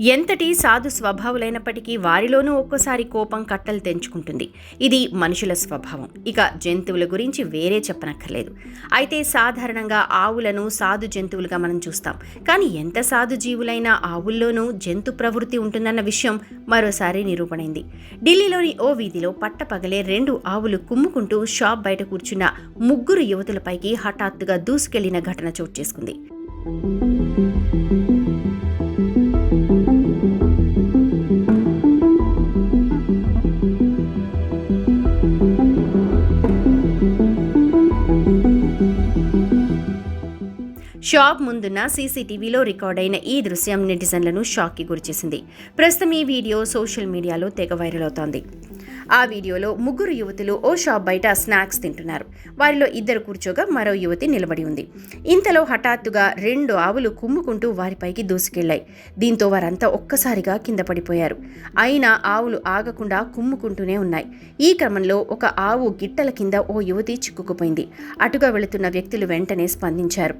ఎంతటి సాధు స్వభావులైనప్పటికీ వారిలోనూ ఒక్కోసారి కోపం కట్టలు తెంచుకుంటుంది. ఇది మనుషుల స్వభావం. ఇక జంతువుల గురించి వేరే చెప్పనక్కర్లేదు. అయితే సాధారణంగా ఆవులను సాధు జంతువులుగా మనం చూస్తాం. కానీ ఎంత సాధు జీవులైన ఆవుల్లోనూ జంతు ప్రవృత్తి ఉంటుందన్న విషయం మరోసారి నిరూపణైంది. ఢిల్లీలోని ఓ వీధిలో పట్టపగలే రెండు ఆవులు కుమ్ముకుంటూ షాప్ బయట కూర్చున్న ముగ్గురు యువతులపైకి హఠాత్తుగా దూసుకెళ్ళిన ఘటన చోటు చేసుకుంది. షాప్ ముందున్న సీసీటీవీలో రికార్డైన ఈ దృశ్యం నెటిజన్లను షాక్కి గురిచేసింది. ప్రస్తుతం ఈ వీడియో సోషల్ మీడియాలో తెగ వైరల్ అవుతోంది. ఆ వీడియోలో ముగ్గురు యువతులు ఓ షాప్ బయట స్నాక్స్ తింటున్నారు. వారిలో ఇద్దరు కూర్చోగా మరో యువతి నిలబడి ఉంది. ఇంతలో హఠాత్తుగా రెండు ఆవులు కుమ్ముకుంటూ వారిపైకి దూసుకెళ్ళాయి దీంతో వారంతా ఒక్కసారిగా కింద పడిపోయారు. అయినా ఆవులు ఆగకుండా కుమ్ముకుంటూనే ఉన్నాయి. ఈ క్రమంలో ఒక ఆవు గిట్టల కింద ఓ యువతి చిక్కుకుపోయింది. అటుగా వెళుతున్న వ్యక్తులు వెంటనే స్పందించారు.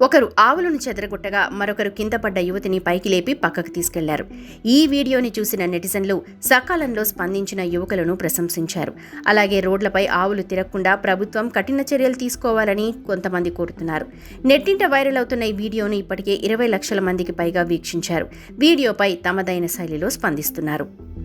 ఒకరు ఆవులను చెదరగొట్టగా మరొకరు కింద పడ్డ యువతిని పైకి లేపి పక్కకు తీసుకెళ్ళారు. ఈ వీడియోని చూసిన నెటిజన్లు సకాలంలో స్పందించిన యువకులను ప్రశంసించారు. అలాగే రోడ్లపై ఆవులు తిరగకుండా ప్రభుత్వం కఠిన చర్యలు తీసుకోవాలని కొంతమంది కోరుతున్నారు. నెట్టింట వైరల్ అవుతున్న ఈ వీడియోను ఇప్పటికే ఇరవై లక్షల మందికి పైగా వీక్షించారు. వీడియోపై తమదైన శైలిలో స్పందిస్తున్నారు.